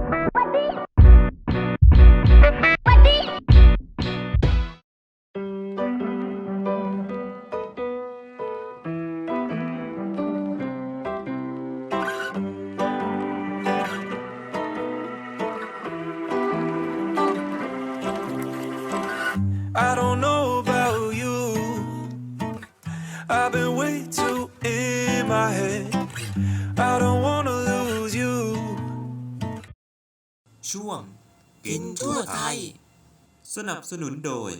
I สนับสนุนโดย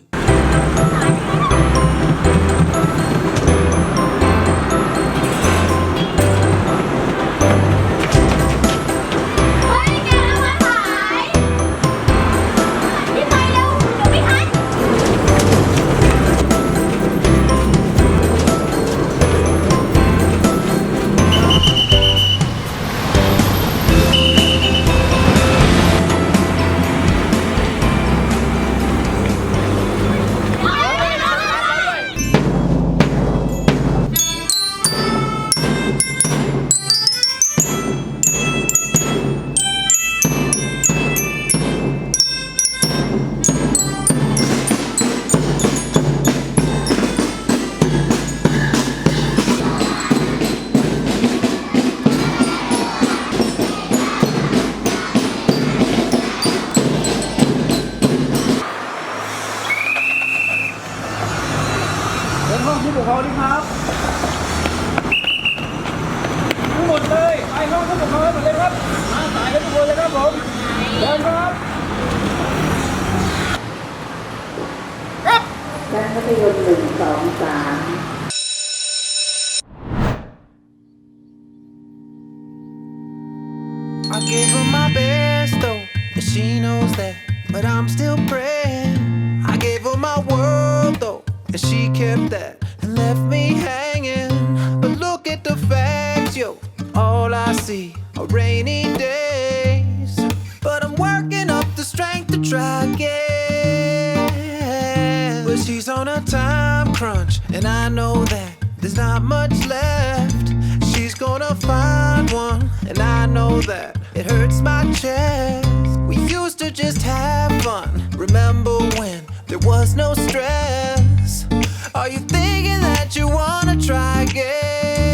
But she's on a time crunch, and I know that there's not much left. She's gonna find one, and I know that it hurts my chest. We used to just have fun. Remember when there was no stress? Are you thinking that you wanna try again?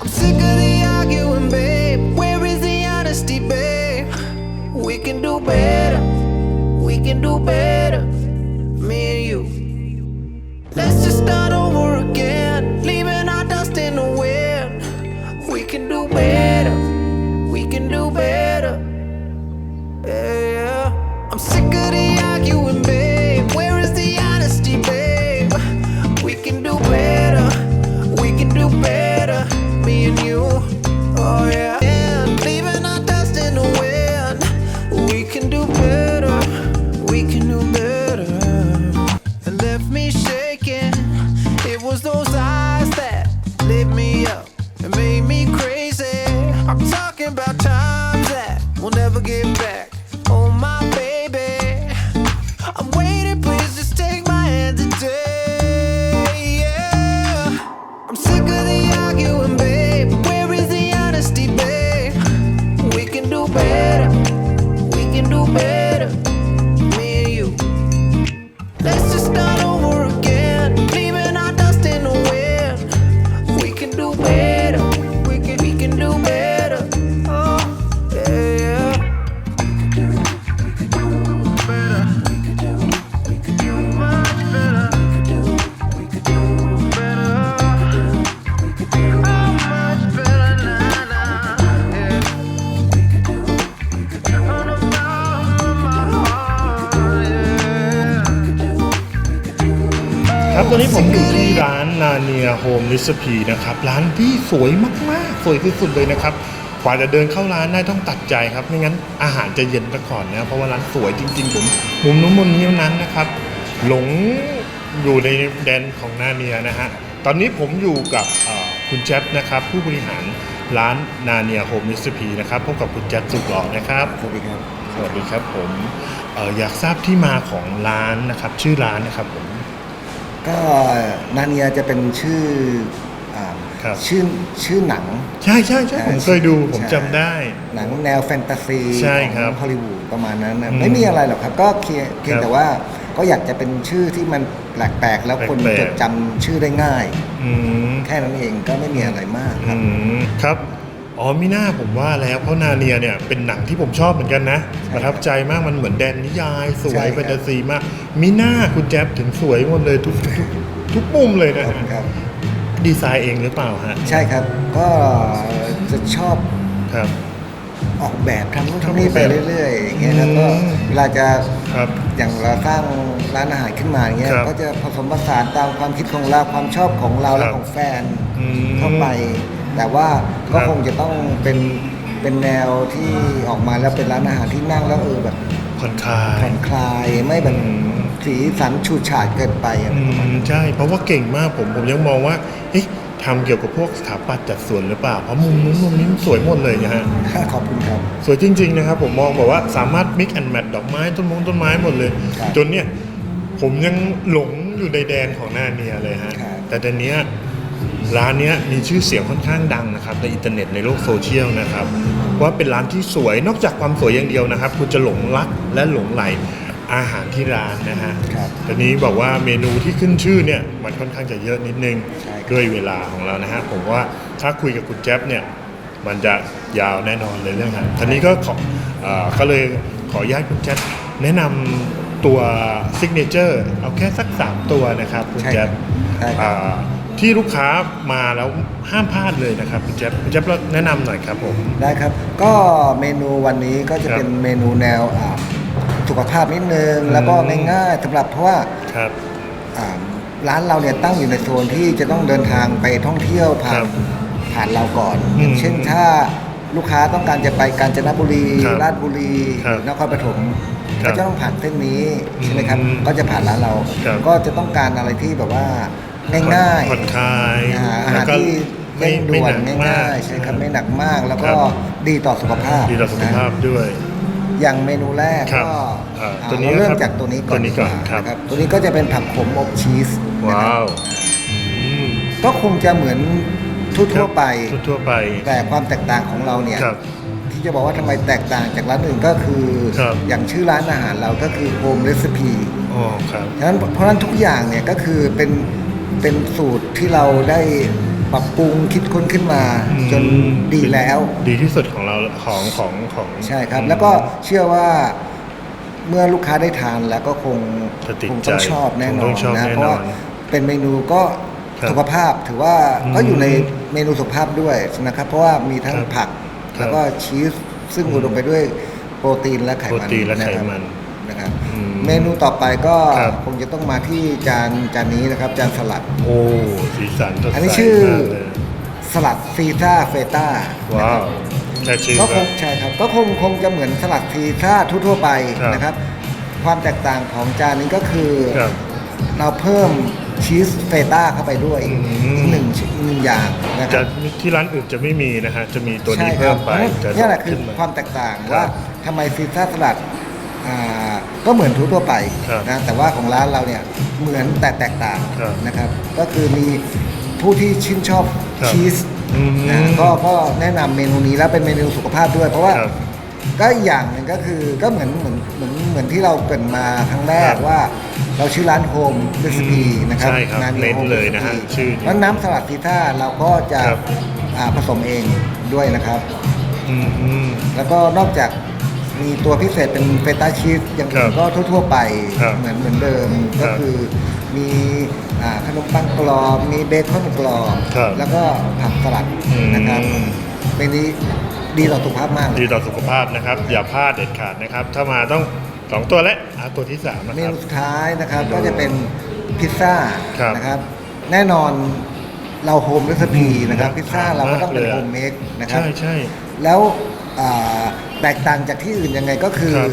I'm sick of the arguing, babe. Where is the honesty, babe? We can do better. We can do better. Start over again, โฮมนิสพีนะครับร้านที่สวยมากๆ สวยที่สุดเลยนะครับกว่าจะเดินเข้าร้านได้ต้องตัดใจครับไม่งั้นอาหารจะเย็นซะก่อนนะเพราะว่าร้านสวยจริงๆผมมุมนู้นมุมนี้นั้นนะครับ หลงอยู่ในแดนของนาเนียนะฮะตอนนี้ผมอยู่กับเอ่อคุณแจ๊บนะครับ ผู้บริหารร้านนาเนียโฮมนิสพีนะครับพบกับคุณแจ๊บสุดหล่อนะครับสวัสดีครับสวัสดีครับผมเอ่ออยากทราบที่มาของร้านนะครับ ชื่อร้านนะครับผม ก็นาเนียจะเป็นชื่ออาคครับ ชื่อชื่อหนัง ใช่ใช่ใช่ผมเคยดูผมใช่ จำได้ หนังแนวแฟนตาซีใช่ครับของฮอลลีวูดประมาณนั้นนะอืมไม่มีอะไรหรอกครับ ก็เพียงเพียงครับแต่ว่าก็อยากจะเป็นชื่อที่มันแปลกๆ แล้วคนแปลกๆ จดจำชื่อได้ง่าย อืม แค่นั้นเองก็ไม่มีอะไรมากคอืรับ มครับ อ๋อมิน่าผมว่าแล้วเพราะนาเนียเนี่ยเป็นหนังที่ผมชอบเหมือนกันนะประทับใจมากมันเหมือนแดนนิยาย สวยแฟนตาซีมากมิน่าคุณแจ๊บถึงสวยหมดเลยทุกทุกทุกมุมเลยนะขอบคุณครับดีไซน์เองหรือเปล่าฮะใช่ครับ ก็จะชอบครับ ออกแบบทำนู่นทำนี่ไปเรื่อยๆอย่างเงี้ยครับก็อืมเวลาจะครับอย่างเราสร้างร้านอาหารขึ้นมาอย่างเงี้ยครับก็จะผสมผสานตามความคิดของเราความชอบของเราและครับของแฟนอืมเข้าไป แต่ว่าก็ครับคงจะต้องเป็นเป็นแนวที่ออกมาแล้วเป็นร้านอาหารที่นั่งแล้วเออแบบผ่อนคลายผ่อนคลายไม่แบบอืมสีสันฉูดฉาดเกินไปอะไรอืประมาณมนั้นใช่ เพราะว่าเก่งมากผมผมยังมองว่าเอ๊ะทำเกี่ยวกับพวกสถาปัตย์จัดสวนหรือเปล่า เพราะมุมนู้นมุมนี้มันสวยหมดเลยนะฮะขอบคุณครับ สวยจริง ๆ นะครับ ผมมองแบบว่าสามารถ mix and match ดอกไม้ต้นมงต้นไม้หมดเลยครับจนเนี่ย ผมยังหลงอยู่ในแดนของนาเนียเลยฮะครับแต่ตอนเนี้ย ร้านเนี้ยมีชื่อเสียงค่อนข้างดังนะครับในอินเทอร์เน็ตในโลกโซเชียลนะครับว่าเป็นร้านที่สวยนอกจากความสวยอย่างเดียวนะครับ คุณจะหลงรักและหลงไหลอาหารที่ร้านนะฮะครับตอนนี้บอกว่าเมนูที่ขึ้นชื่อเนี่ยมันค่อนข้างจะเยอะนิดนึงใช่ครับด้วยเวลาของเรานะฮะผมว่าถ้าคุยกับคุณแจ๊บเนี่ยมันจะยาวแน่นอนเลยเรื่องอาหารทีนี้ก็ขอเอ่อก็เลยขออนุญาตคุณแจ๊บแนะนำตัวซิกเนเจอร์เอาแค่สักสามตัวนะครับคุณใช่แจ๊บใช่ครับอ่า ที่ลูกค้ามาแล้วห้ามพลาดเลยนะครับคุณแจ๊บคุณแจ๊บแนะนำหน่อยครับผม ได้ครับ ก็เมนูวันนี้ก็จะครับเป็นเมนูแนวอ่าสุขภาพนิดนึงอืมแล้วก็ง่ายๆสำหรับเพราะว่าครับ อ่าร้านเราเนี่ยตั้งอยู่ในโซนที่จะต้องเดินทางไปท่องเที่ยวผ่าครันบผ่านเราก่อนอืมอย่างเช่นถ้าลูกค้าต้องการจะไปกาญจนบุรีครับราชบุรีครับนครปฐมครับก็จะต้องผ่านเส้นนี้ใช่ไหมครับ อืมก็จะผ่านร้านเรา ครับก็จะต้องการอะไรที่แบบว่า ง่ายๆผ่อนคลายอาหารอาแล้หาวรก็ที่ไม่เร่งไม่ด่วหนนักมากง่ายๆใช่ครับไม่หนักมากแล้วก็ครับดีต่อสุขภาพดีต่อสุขภาพนะด้วย อย่างเมนูแรกครับก็อ่าอ่าตัวนี้เราเริ่คมรับจากตัวนี้ก่อนตัวนี้ก่อนดีว่าครับนะตัวนี้ก็จะเป็นผักขมอบชีสนะคว้ารับวอืมก็คงจะเหมือนทั่วๆไปทั่วๆไป แต่ความแตกต่างของเราเนี่ยครับที่จะบอกว่าทำไมแตกต่างจากร้านอื่นก็คือครับอย่างชื่อร้านอาหารเราก็คือ Home Recipe อ๋อครับฉะนั้นเพราะฉะนั้นทุกอย่างเนี่ยก็คือเป็น เป็นสูตรที่เราได้ปรับปรุงคิดค้นขึ้นมา อืมจนดีแล้ว ดีที่สุดของเราของของของใช่ครับ แล้วก็เชื่อว่าเมื่อลูกค้าได้ทานแล้วก็คงจะติดคงต้องใจชอบแน่นคงอต้นองชอบนะแน่นอนเพราะว่าเป็นเมนูก็ครับสุขภาพถือว่าอืมก็อยู่ในเมนูสุขภาพด้วยนะครับ เพราะว่ามีทั้งครับผักครับแล้วก็ชีสซึ่งอุดมไปด้วยโปรตีนและไขมันโปรตีนและไขมัน นะครับอืม เมนูต่อไปก็ครับ คงจะต้องมาที่จานจานนี้นะครับ จานสลัด โอ้สีสันสดใสอันนี้ชื่อ มากเลยสลัดซีซ่าเฟต้าว้าวแค่ชื่อก็คก็ งใช่ครับก็คงคงจะเหมือนสลัดซีซ่าทั่วๆไปครับ นะครับ ความแตกต่างของจานนี้ก็คือ ครับ เราเพิ่มชีสเฟต้าเข้าไปด้วยอืม อีกหนึ่งอีกหนึ่งอย่างนะคจะรับที่ร้านอื่นจะไม่มีนะฮะ จะมีตัวนี้ใช่คเพิ่รัมไปจะนี่แหละคือขึ้นมา ความแตกต่างครับว่าทำไมซีซ่าสลัดอ่า ก็เหมือนทั่วๆไปครับนะแต่ว่าของร้านเราเนี่ยเหมือนแต่แตกต่างครับนะครับ ก็คือมีผู้ที่ชื่นชอบครับชีสอืมนะก็ก็แนะนำเมนูนี้แล้วเป็นเมนูสุขภาพด้วย เพราะว่าครับก็อีกอย่างหนึ่งก็คือก็เหมือนเหมือนเหมือนเหมือนที่เราเกริดมาครั้งแรกครับว่า เราชื่อร้านโฮมเรซิปีอืมนะครับใช่ครับาเน้น Home เลยนะฮะ Recipe ชื่อนี้แล้วน้ำสลัดซีท่าเราก็จะครับอ่าผสมเองด้วยนะครับอืมอืมแล้วก็นอกจาก มีตัวพิเศษเป็นเฟต้าชีสอย่างอื่ครันบก็ทั่ว ๆ ไปครับเหมือนเหมือนเดิมครัก็บคือมีอ่าขนมปังกรอบมีเบคอนกรอบครับแล้วก็ผักสลัดอืมนะครับเป็นนี้ดีต่อสุขภาพมากเลย ดีต่อสุขภาพนะครับ อย่าพลาดเด็ดขาดนะครับ ถ้ามาต้องสองตัวและเอาตัวที่สามนะเมครับ นูสุดท้ายนะครับก็จะเป็นพิซซ่าครับนะครับ แน่นอนเราโฮมเรซิปีนะครับอืมพิซซ่าเราก็ต้องเป็นมากเลยโฮมเมดนะครับ ใช่ใช่ แล้วอ่า แตกต่างจากที่อื่นยังไงก็คือครับ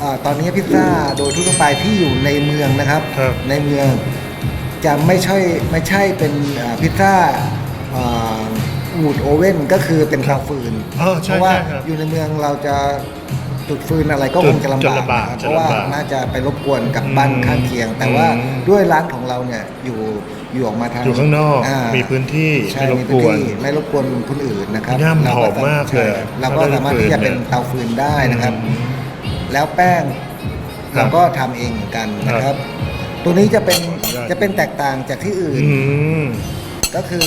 อาตอนนี้พิซซ่าโดยทั่วไปที่อยู่ในเมืองนะครับ ครับ ในเมืองจะไม่ใช่ไม่ใช่เป็นอ่าพิซซ่าวูดโอเว่นก็คือเป็นเตาฟืนอ๋อใช่เพราะว่าใช่ครับอยู่ในเมืองเราจะจุดฟืนอะไรก็คงจะลำจะบากลำบากนะครับจะเพราะว่าลำบากน่าจะไปรบกวนกับบ้านอืมข้างเคียง แต่ว่าอืม ด้วยร้านของเราเนี่ยอยู่ อยู่ออกมาทางอยู่ข้างนอกามีพื้นที่ใช่ไม่รบมีกพื้นวนที่ไม่รบกวนคนอื่นนะครับย่ำหอมมากเลยใช่เราก็สามารถที่จะเป็นเตาฟืนได้นะครับ แล้วแป้งครับเราก็ทำเองเหมือนกันนะคครัรับบตัวนี้จะเป็นขออนุญาตจะเป็นแตกต่างจากที่อื่นอืมก็คือ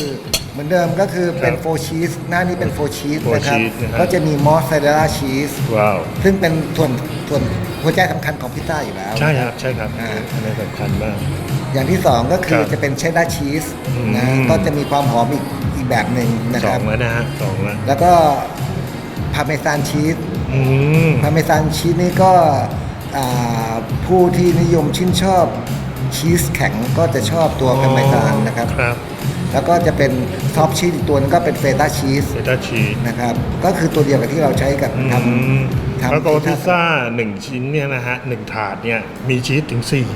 เหมือนเดิมก็คือเป็นครับโฟชีสหน้านี้เป็นโฟชีส four นะครับ cheese นะครับ ก็จะมีมอสซาเรลล่าชีสว้าวซึ่งเป็นส่วนส่วน หัวใจสำคัญของพิซซ่าอยู่แล้ว ใช่ครับใช่ครับอ่า อันนี้สำคัญมาก อย่างที่สองก็คือครับจะเป็นเชดดาร์ชีสอืมนะก็จะมีความหอมอีกอีกแบบหนึ่งนะสคอรับ งแล้วนะฮะสองแล้วแล้วก็พาเมซานชีส อืม พาเมซานชีสนี่ก็อ่าผู้ที่นิยมชื่นชอบชีสแข็งก็จะชอบตัวพาเมซานนะครับ ครับ แล้วก็จะเป็นซอฟชีสอีกตัวนึงก็เป็นเฟต้าชีสเบต้าชีสนะครับก็คือตัวเดียวกับที่เราใช้กับทำทำแล้วก็พิซซ่าหนึ่งชิ้นเนี่ยนะฮะหนึ่งถาดเนี่ยมีชีสถึงสี่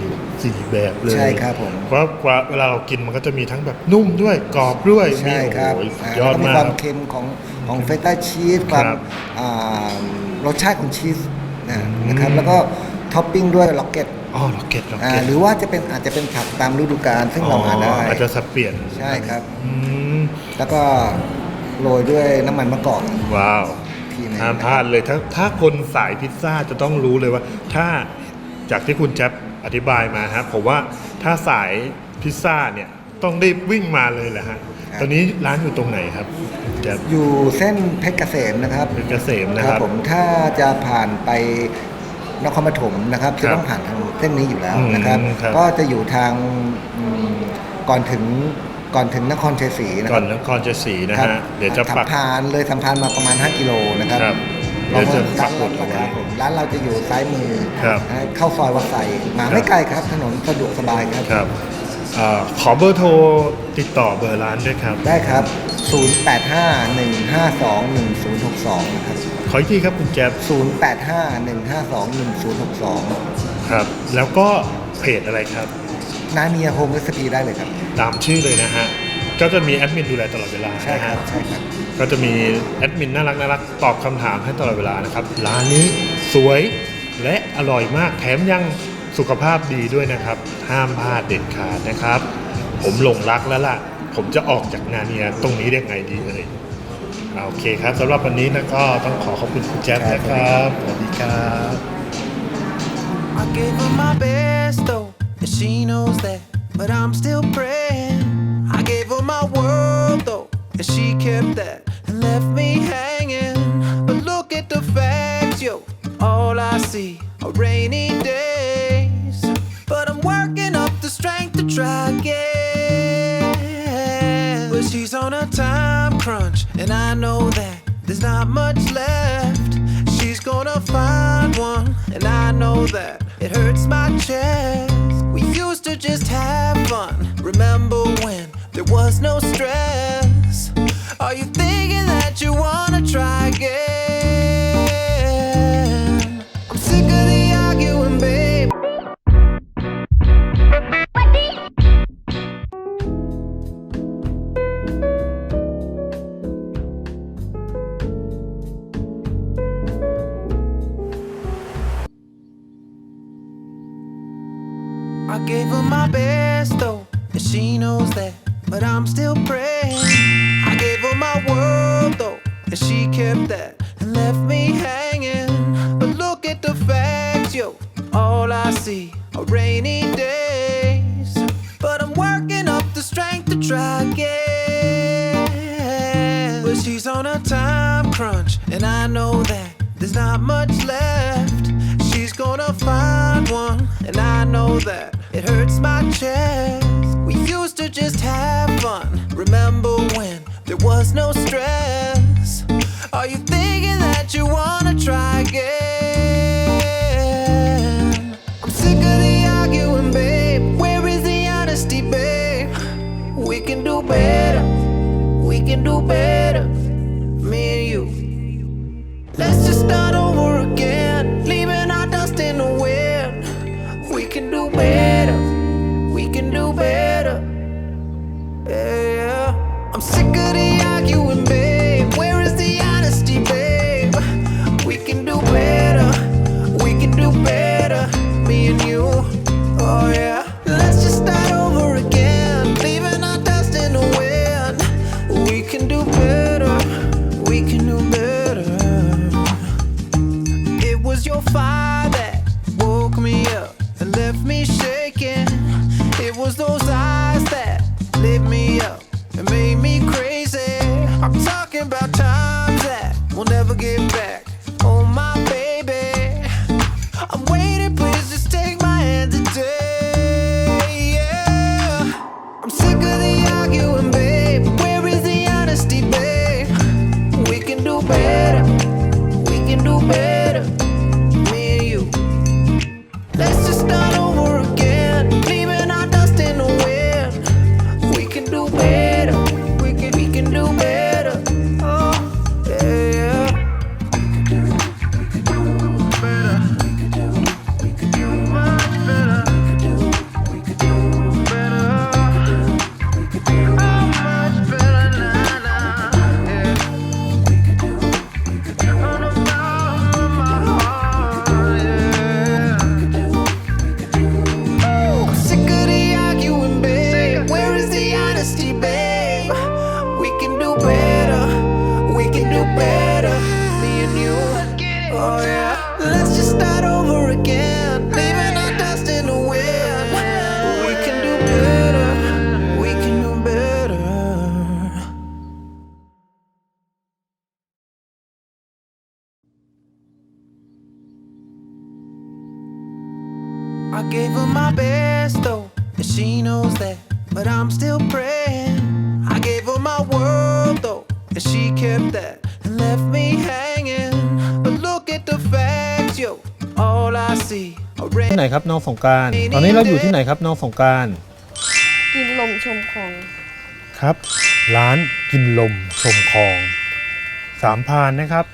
สี่แบบเลยใช่ครับผมเพราะว่าเวลาเรากินมันก็จะมีทั้งแบบนุ่มด้วยกรอบด้วยมีใช่ครับโอ้โหสุดอ่ายอดแล้วก็มีมากความครับเค็มของของเฟต้าชีสความครับอ่ารสชาติของชีสนะนะครับแล้วก็ท็อปปิ้งด้วยล็อกเก็ต อ๋อล็อกเก็ตล็อกอ่าเก็ตหรือว่าจะเป็นอาจจะเป็นผักตามฤดูกาลซึ่งเราหาได้ อาจจะสับเปลี่ยนใช่ครับ อืมแล้วก็โรยด้วยน้ำมันมะกอก ว้าวทีหนึงห้ามพลาดเลยถ้าถ้าคนสายพิซซ่าจะต้องรู้เลยว่า ถ้าจากที่คุณแจ๊บอธิบายมาฮะผมว่าถ้าสายพิซซ่าเนี่ยต้องรีบวิ่งมาเลยแหละฮะตอนนี้ร้านอยู่ตรงไหนครับแจ๊บอยู่เส้นเพชรเกษมนะครับเป็นเกษมนะครับผมถ้าจะผ่านไป นครปฐมนะครับครัจะบต้องผ่านทางเส้นนี้อยู่แล้วนะครับอืมครับก็จะอยู่ทางอืมก่อนถึงก่อนถึงนครชัยศรีนะคก่อรันบนครชัยศรีนะครัฮะเดี๋ยวจะสัปัมกพานเลยสัมพานมาประมาณ 5 กิโลนะครับครับเดี๋ยวจะปักหมุดเอาไว้ร้านเราร้านเราจะอยู่ซ้ายมือครับนะเข้าซอยวัดไสมาครับไม่ไกลครับ ถนนสะดวกสบายครับครับเอ่อขอเบอร์โทรติดต่อเบอร์ร้านด้วยครับ ได้ครับ 0851521062 นะครับ ขออีกทีครับคุณแจ๊บ0851521062 ครับ แล้วก็เพจอะไรครับนาเนียโฮมเรสปีได้เลยครับ ตามชื่อเลยนะฮะ ก็จะมีแอดมินดูแลตลอดเวลาใช่นะครัฮะบ ใช่ครับ ก็จะมีแอดมินน่ารักน่ารักตอบคำถามให้ตลอดเวลานะครับ ร้านนี้สวยและอร่อยมากแถมยัง สุขภาพดีด้วยนะครับ ห้ามพลาดเด็ดขาดนะครับ ผมหลงรักแล้วล่ะ ผมจะออกจากนาเนียตรงนี้ได้ไงดีเอ่ยอ่าโอเคครับสำหรับวันนี้นะก็ต้องขอขอบคุณคุณแจ๊บนะครับสวัสดีครับ I gave her my best, though, and she knows that. But I'm still praying. I gave her my world, though, and she kept that and left me hanging. But look at the facts, yo. All I see are rainy days. But she's on a time crunch, and I know that there's not much left. She's gonna find one, and I know that it hurts my chest. We used to just have fun. Remember when there was no stress? Are you thinking that you wanna try know that it hurts my chest. We used to just have fun. Remember when there was no stress? Are you thinking that you wanna try again? I'm sick of the arguing, babe. Where is the honesty, babe? We can do better. We can do better. Me and you. Let's just start you. Oh yeah. ครับน้องสงกราร ตอนนี้เราอยู่ที่ไหนครับน้องสงกราร กินลมชมคลองครับ ร้านกินลมชมคลอง สามพรานนะครับ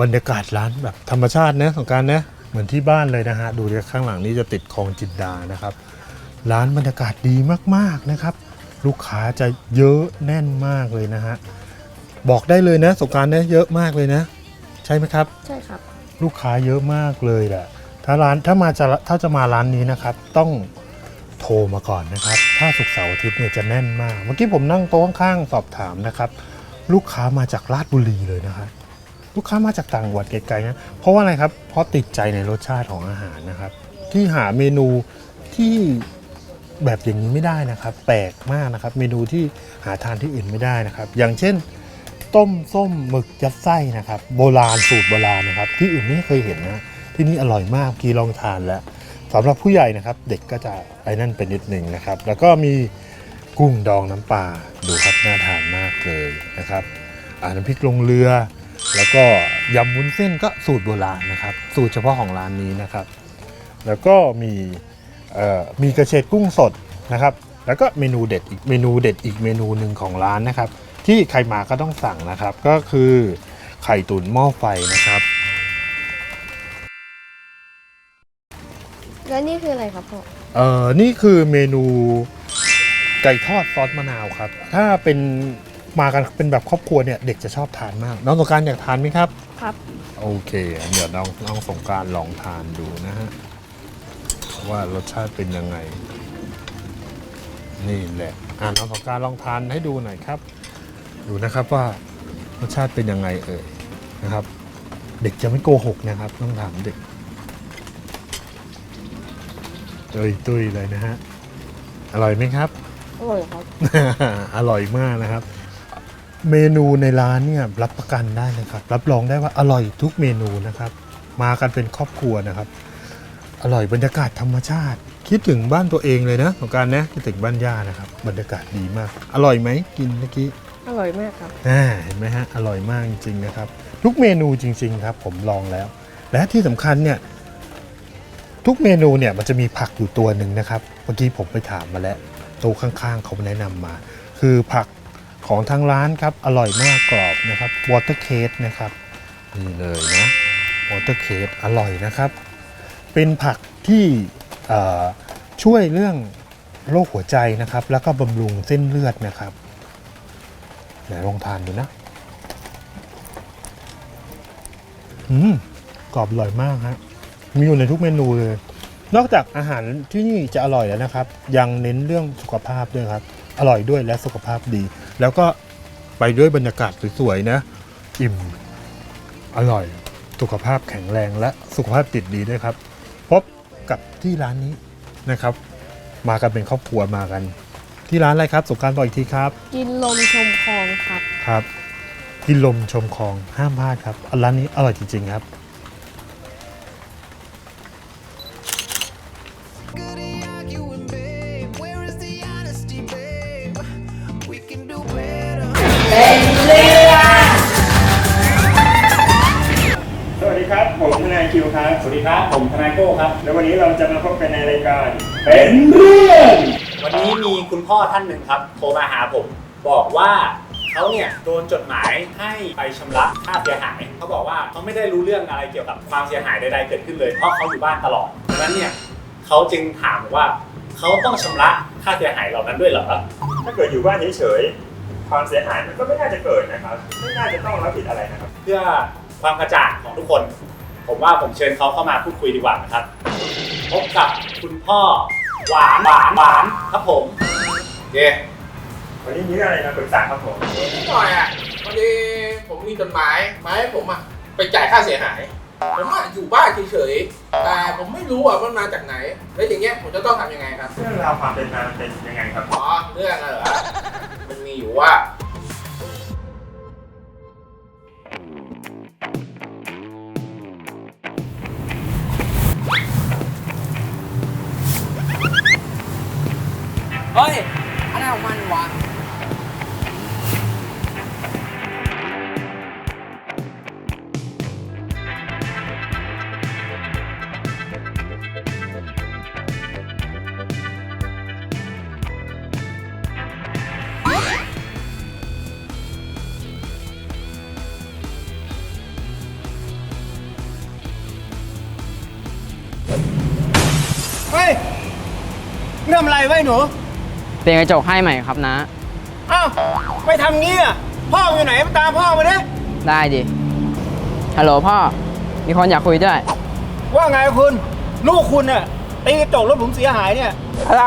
บรรยากาศร้านแบบธรรมชาตินะสงกรารนะเหมือนที่บ้านเลยนะฮะดูจากข้างหลังนี้จะติดคลองจินดานะครับ ร้านบรรยากาศดีมากๆนะครับ ลูกค้าจะเยอะแน่นมากเลยนะฮะบอกได้เลยนะสงกรารนะเยอะมากเลยนะ ใช่ไหมครับ ใช่ครับ ลูกค้าเยอะมากเลยแหละ ถ้าร้านถ้ามาจะถ้าจะมาร้านนี้นะครับ ต้องโทรมาก่อนนะครับ ถ้าสุกเสาร์อาทิตย์เนี่ยจะแน่นมาก เมื่อกี้ผมนั่งโต๊ะข้างๆสอบถามนะครับ ลูกค้ามาจากราชบุรีเลยนะครับลูกค้ามาจากต่างจังหวัดไกลๆนะเพราะว่าอะไรครับเพราะติดใจในรสชาติของอาหารนะครับ ที่หาเมนูที่แบบอย่างนี้ไม่ได้นะครับ แปลกมากนะครับ เมนูที่หาทานที่อื่นไม่ได้นะครับ อย่างเช่น ต้มส้มหมึกยัดไส้นะครับ โบราณสูตรโบราณนะครับ ที่อื่นไม่เคยเห็นนะ ที่นี่อร่อยมากกีลองทานแล้วสำหรับผู้ใหญ่นะครับ เด็กก็จะไปนั่นเป็นนิดหนึ่งนะครับ แล้วก็มีกุ้งดองน้ำปลาดูครับน่าทานมากเลยนะครับอ่าน้ำพริกลงเรือ แล้วก็ยำวุ้นเส้นก็สูตรโบราณนะครับ สูตรเฉพาะของร้านนี้นะครับ แล้วก็มีมีกระเฉดกุ้งสดนะครับ แล้วก็เมนูเด็ดอีกเมนูเด็ดอีกเมนูหนึ่งของร้านนะครับ ที่ใครมาก็ต้องสั่งนะครับ ก็คือไข่ตุ๋นหม้อไฟนะครับ แล้วนี่คืออะไรครับพ่อเอ่อนี่คือเมนูไก่ทอดซอสมะนาวครับ ถ้าเป็นมากันเป็นแบบครอบครัวเนี่ยเด็กจะชอบทานมาก น้องสงกรารอยากทานไหมครับ ครับ โอเค เดี๋ยวน้องน้องสงกรารลองทานดูนะฮะ ว่ารสชาติเป็นยังไง นี่แหละ อ่าน้องสงกรารลองทานให้ดูหน่อยครับ ดูนะครับว่ารสชาติเป็นยังไงเอ่ยนะครับ เด็กจะไม่โกหกนะครับต้องถามเด็ก เอ้ยตุ้ยเลยนะฮะ อร่อยไหมครับ อร่อยครับ อร่อยมากนะครับ เมนูในร้านเนี่ยรับประกันได้เลยครับ รับรองได้ว่าอร่อยทุกเมนูนะครับ มากันเป็นครอบครัวนะครับ อร่อยบรรยากาศธรรมชาติ คิดถึงบ้านตัวเองเลยนะของการนะคิดถึงบ้านย่านะครับ บรรยากาศดีมาก อร่อยไหมกินเมื่อกี้ อร่อยมากครับอ่าเห็นไหมฮะอร่อยมากจริงๆนะครับ ทุกเมนูจริง ๆ ครับ ผมลองแล้ว และที่สำคัญเนี่ย ทุกเมนูเนี่ยมันจะมีผักอยู่ตัวหนึ่งนะครับ เมื่อกี้ผมไปถามมาแล้วโต๊ะข้างๆ เขาแนะนำมา คือผักของทางร้านครับ อร่อยมากกรอบนะครับวอเตอร์เคสนะครับนี่เลยนะวอเตอร์เคสอร่อยนะครับ เป็นผักที่ช่วยเรื่องโรคหัวใจนะครับ แล้วก็บำรุงเส้นเลือดนะครับเดี๋ยวลองทานดูนะอืมกรอบอร่อยมากฮะ มีอยู่ในทุกเมนูเลย นอกจากอาหารที่นี่จะอร่อยแล้วนะครับ ยังเน้นเรื่องสุขภาพด้วยครับ อร่อยด้วยและสุขภาพดี แล้วก็ไปด้วยบรรยากาศสวยๆนะ อิ่ม อร่อย สุขภาพแข็งแรงและสุขภาพจิตดีด้วยครับ พบกับที่ร้านนี้นะครับ มากันเป็นครอบครัวมากัน ที่ร้านอะไรครับสงกรารบอกอีกทีครับ กินลมชมคลองครับครับ กินลมชมคลองห้ามพลาดครับร้านนี้อร่อยจริงๆครับ คิวครับ สวัสดีครับ ผมทนายโก้ครับ แล้ววันนี้เราจะมาพบกันในรายการเป็นเรื่องวันนี้มีคุณพ่อท่านหนึ่งครับ โทรมาหาผม บอกว่าเขาเนี่ยโดนจดหมายให้ไปชำระค่าเสียหายเขาบอกว่าเขาไม่ได้รู้เรื่องอะไรเกี่ยวกับความเสียหายใดๆเกิดขึ้นเลยเพราะเขาอยู่บ้านตลอดดังนั้นเนี่ยเขาจึงถามว่าเขาต้องชำระค่าเสียหายเหล่านั้นด้วยเหรอถ้าเกิดอยู่บ้านเฉยๆความเสียหายมันก็ไม่น่าจะเกิดนะครับไม่น่าจะต้องรับผิดอะไรนะครับ เพื่อความกระจ่างของทุกคน ผมว่าผมเชิญเขาเข้ามาพูดคุยดีกว่านะครับพบกับคุณพ่อหวานหวานหวานครับผมเย้วันนี้มีเรื่องอะไรมาปรึกษาครับผมนิดหน่อยอะพอดีผมมีจดหมายมาให้ผมอะไปจ่ายค่าเสียหาย ผมอะอยู่บ้านเฉยๆแต่ผมไม่รู้อะมันมาจากไหน แล้วอย่างเงี้ยผมจะต้องทำยังไงครับ เรื่องราวความเป็นมามันเป็นยังไงครับ อ๋อเรื่องอะไรเหรอ มันมีอยู่ว่า เฮ้ยอะไรของมันวะเฮ้ยเรื่องอะไรไว้หนู เปลี่ยนกระจกให้ใหม่ครับนะอ้าวไม่ทำงี้อะพ่ออยู่ไหนไปตามพ่อมาดิได้ดิฮัลโหลพ่อ มีคนอยากคุยด้วย ว่าไงคุณลูกคุณน่ะตีกระจกรถผมเสียหายเนี่ย อะไร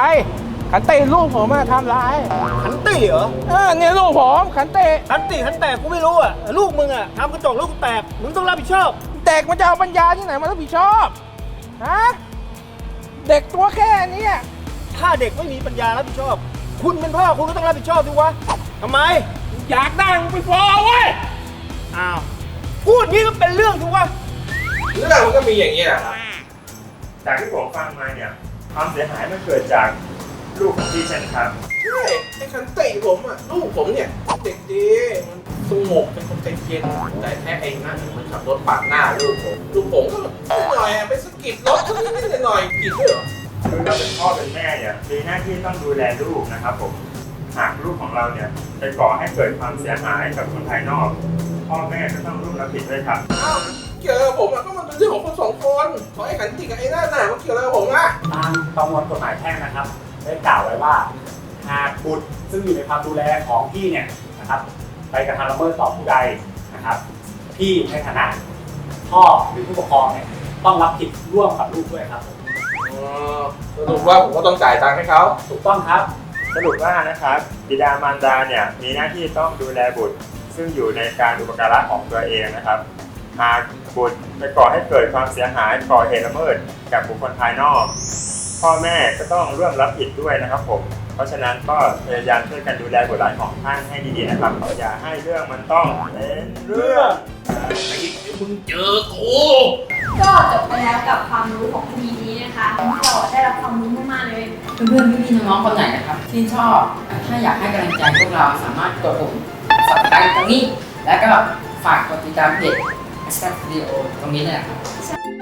ขันเตะลูกผมมาทำร้ายขันตีเหรอเออเนี่ยลูกผมขันเตะขันตีขันแตกกูไม่รู้อะลูกมึงอะทำกระจกลูกกูแตกมึงต้องรับผิดชอบเด็กมันจะเอาปัญญาที่ไหนมารับผิดชอบฮะเด็กตัวแค่เนี้ย ถ้าเด็กไม่มีปัญญารับผิดชอบ คุณเป็นพ่อคุณก็ต้องรับผิดชอบสิวะทำไม อยากได้มึงไปฟ้องเว้ย อ้าว พูดงี้ก็เป็นเรื่องสิวะเรื่องมันก็มีอย่างเงี้ยครับ จากที่ผมฟังมาเนี่ย ความเสียหายมันเกิดจากลูกของพี่ใช่ไหมครับ ใช่ไอ้คันเตะผมอะลูกผมเนี่ยเด็กดีมันสงบเป็นคนใจเย็นแต่แค่ไอ้นั่นมันขับรถปาดหน้าลูกผมลูกผมก็นิดหน่อยอะไปสะกิดรถนิดนิดหน่อยๆผิดด้วยเหรอ คือเราเป็นพ่อเป็นแม่เนี่ยมีหน้าที่ต้องดูแลลูกนะครับผมหากลูกของเราเนี่ยไปก่อให้เกิดความเสียหายกับคนภายนอก พ่อแม่ก็ต้องร่วมรับผิดด้วยครับอ้าวเกี่ยวกับผมอะก็มันเป็นเรื่องของคนสองคนขอไอ้ขันติกับไอ้นั่นน่ะมันเกี่ยวอะไรกับผมอะตามประมวลกฎหมายแพ่งนะครับ ได้กล่าวไว้ว่า หากบุตรซึ่งอยู่ในความดูแลของพี่เนี่ยนะครับ ไปกระทำละเมิดต่อผู้ใดนะครับพี่ในฐานะพ่อหรือผู้ปกครองเนี่ยต้องรับผิดร่วมกับลูกด้วยครับอ๋อ สรุปว่าผมก็ต้องจ่ายตังค์ให้เขาถูกต้องครับ สรุปว่านะครับบิดามารดาเนี่ยมีหน้าที่ต้องดูแลบุตร ซึ่งอยู่ในการอุปการะของตัวเองนะครับ หากบุตรไปก่อให้เกิดความเสียหายก่อเหตุละเมิดกับบุคคลภายนอก พ่อแม่ก็ต้องร่วมรับผิดด้วยนะครับผม เพราะฉะนั้นก็พยายามช่วยกันดูแลบุตรหลานของท่านให้ดีๆนะครับอย่าให้เรื่องมันต้องเป็นเรื่องมึงเจอกูก็จบไปแล้วกับความรู้ของคดีนี้นะคะเราได้รับความรู้มากๆเลย เพื่อนๆพี่ๆน้องๆคนไหนนะครับที่ชอบถ้าอยากให้กำลังใจพวกเราสามารถกดปุ่ม subscribe ตรงนี้ แล้วก็ฝากกดติดตามเพจ Hashtag Video ตรงนี้เลยนะครับ